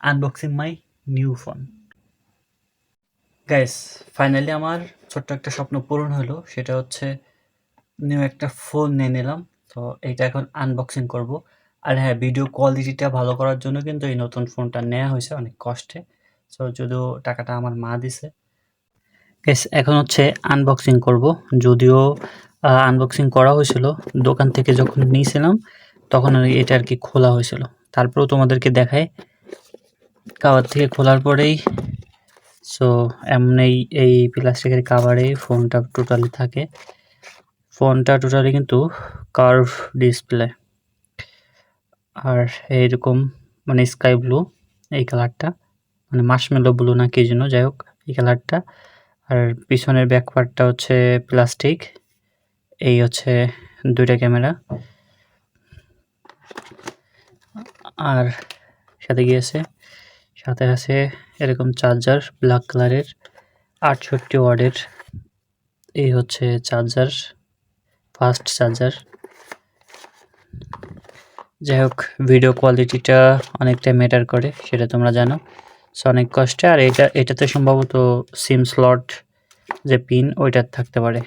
Unboxing my new phone guys finally আমার ছোট্ট একটা স্বপ্ন পূরণ হলো, সেটা হচ্ছে নিউ একটা ফোন নিয়ে নিলাম। তো এইটা এখন আনবক্সিং করব। আর হ্যাঁ ভিডিও কোয়ালিটিটা ভালো করার জন্য কিন্তু এই নতুন ফোনটা নেওয়া হয়েছে অনেক কষ্টে। সো যদিও টাকাটা আমার মা দিছে। গাইস এখন হচ্ছে আনবক্সিং করব। যদিও আনবক্সিং করা হয়েছিল, দোকান থেকে যখন নিয়েছিলাম, তখন এটা আর কি খোলা হয়েছিল। তারপরেও তোমাদেরকে দেখায় কাভার থেকে খোলার পরেই সো এমন এই প্লাস্টিকের কাভারে ফোনটা টোটালি থাকে। ফোনটা টোটালি কিন্তু কার্ভ ডিসপ্লে আর এইরকম মানে স্কাই ব্লু এই কালারটা মানে মাসমেলো ব্লু না কি জন্য যাই হোক, এই কালারটা আর পিছনের ব্যাক পার্টটা হচ্ছে প্লাস্টিক এই হচ্ছে দুইটা ক্যামেরা আর সাথে গিয়েছে সাথে আছে এরকম চার্জার ব্ল্যাক কালারের আটষট্টি ওয়ার্ডের এই হচ্ছে চার্জার ফাস্ট চার্জার যাই হোক ভিডিও কোয়ালিটিটা অনেকটা ম্যাটার করে, সেটা তোমরা জানো। সো অনেক কষ্টে, আর এটা, এটাতে সম্ভবত সিম স্লট যে পিন ওইটার থাকতে পারে।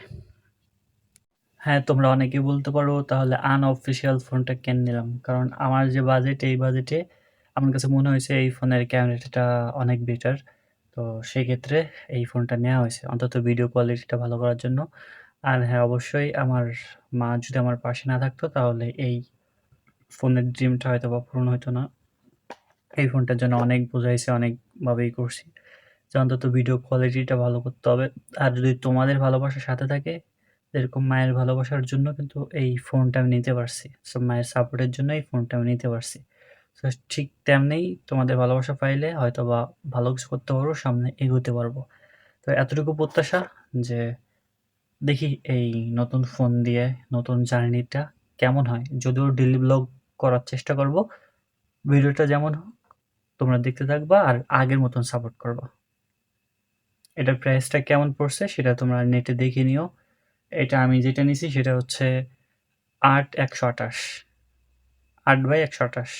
হ্যাঁ তোমরা অনেকে বলতে পারো, তাহলে আনঅফিসিয়াল ফোনটা কেন নিলাম? কারণ আমার যে বাজেট এই বাজেটে আমার কাছে মনে হয়েছে এই ফোনের ক্যামেরাটা অনেক বেটার তো সেক্ষেত্রে এই ফোনটা নেওয়া হয়েছে। অন্তত ভিডিও কোয়ালিটিটা ভালো করার জন্য। আর হ্যাঁ অবশ্যই আমার মা যদি আমার পাশে না থাকতো, তাহলে এই ফোনের ড্রিমটা হয়তো বা পূরণ হতো না। এই ফোনটার জন্য অনেক বোঝাইছে, অনেকভাবেই করছি যে অন্তত ভিডিও কোয়ালিটিটা ভালো করতে হবে। আর যদি তোমাদের ভালোবাসার সাথে থাকে, এরকম মায়ের ভালোবাসার জন্য কিন্তু এই ফোনটা আমি নিতে পারছি। সো মায়ের সাপোর্টের জন্য এই ফোনটা আমি নিতে পারছি। তো ঠিক তেমনি তোমাদের ভালোবাসা পাইলে হয়তো বা ভালো কিছু করতে পারব, সামনে এগোতে পারব। তো এতটুকু প্রত্যাশা যে দেখি এই নতুন ফোন দিয়ে, নতুন জার্নিটা কেমন হয়। যদিও ডেলি ব্লগ করার চেষ্টা করব, ভিডিওটা যেমন হোক তোমরা দেখতে থাকবা আর আগের মতন সাপোর্ট করবা। এটার প্রাইসটা কেমন পড়ছে সেটা তোমরা নেটে দেখে নিও। এটা আমি যেটা নিছি সেটা হচ্ছে আট একশো আঠাশ। আট বাই একশো আঠাশ।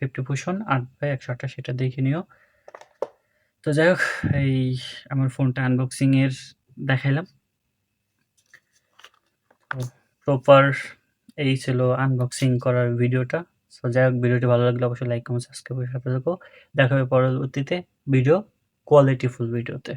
ফিফটি পুষণ আট বাই একশো আঠাশ, এটা দেখে নিও। তো যাই হোক, এই আমার ফোনটা আনবক্সিংয়ের দেখাইলাম। প্রপার এই ছিল আনবক্সিং করার ভিডিওটা। সো যাই হোক, ভিডিওটি ভালো লাগলে অবশ্যই লাইক কমেন্ট সাবস্ক্রাইব করে সাথে থাকো। দেখা পরবর্তীতে ভিডিও কোয়ালিটিফুল ভিডিওতে